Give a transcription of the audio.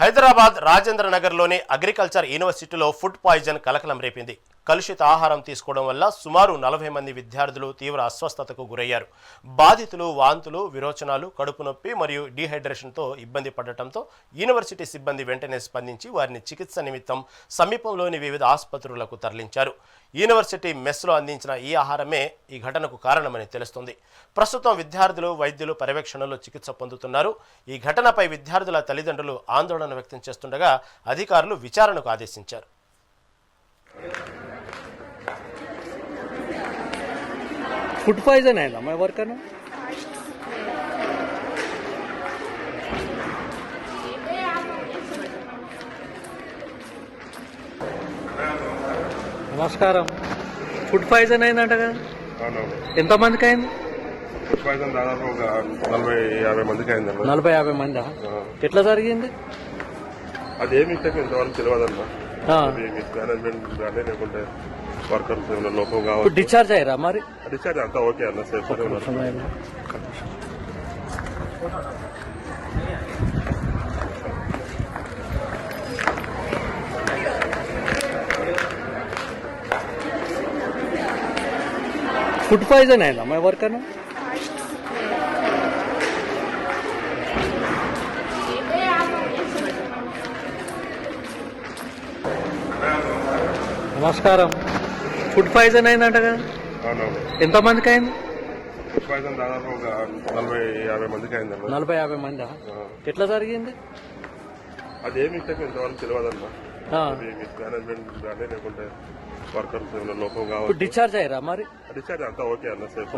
హైదరాబాద్ రాజేంద్ర నగర్లోని అగ్రికల్చర్ యూనివర్సిటీలో food poison కలకలం రేపింది. కలుషిత ఆహారం తీసుకోవడం వల్ల సుమారు నలభై మంది విద్యార్థులు తీవ్ర అస్వస్థతకు గురయ్యారు. బాధితులు వాంతులు విరోచనాలు కడుపు నొప్పి మరియు డీహైడ్రేషన్తో ఇబ్బంది పడటంతో యూనివర్సిటీ సిబ్బంది వెంటనే స్పందించి వారిని చికిత్స నిమిత్తం సమీపంలోని వివిధ ఆసుపత్రులకు తరలించారు. యూనివర్సిటీ మెస్లో అందించిన ఈ ఆహారమే ఈ ఘటనకు కారణమని తెలుస్తుంది. ప్రస్తుతం విద్యార్థులు వైద్యులు పర్యవేక్షణలో చికిత్స పొందుతున్నారు. ఈ ఘటనపై విద్యార్థుల తల్లిదండ్రులు ఆందోళన వ్యక్తం చేస్తుండగా అధికారులు విచారణకు ఆదేశించారు. ఫుడ్ పాయిజన్ అయిందా ఎవరికైనా? నమస్కారం. ఫుడ్ పాయిజన్ అయిందంట కదా? ఎంతమందికి అయింది? ఫుడ్ పాయిజన్ దాదాపు ఒక నలభై యాభై మందికి అయిందన్న నలభై యాభై మంది. ఎట్లా జరిగింది? అది ఏ మిస్టేక్ ఇంతవరకు మిస్ మేనేజ్మెంట్ కానీ లేకుంటే వర్కర్స్ ఏమైనా లోపం ఇప్పుడు కావచ్చు డిశ్చార్జ్ అయ్యారా మరి డిశ్చార్జ్ అంతా ఓకే అన్న సేఫ్ ఉన్నారు ఫుడ్ పాయిజన్ అయిందా ఎవరికైనా నమస్కారం ఫుడ్ పాయిజన్ అయిందంట కదా. అవునవును. ఎంతమందికి అయింది ఫుడ్ పాయిజన్ దాదాపు ఒక నలభై యాభై మందికి అయిందన్న నలభై యాభై మంది. ఎట్లా జరిగింది? అది ఏ మిస్టేక్ ఇంతవరకు తెలియదన్న ఆ. అది మిస్ మేనేజ్మెంట్ కానీ లేకుంటే వర్కర్స్ ఏమైనా లోపం డిశ్చార్జ్ అయ్యారా మరి? డిశ్చార్జ్ అంతా ఓకే అన్న సేఫ్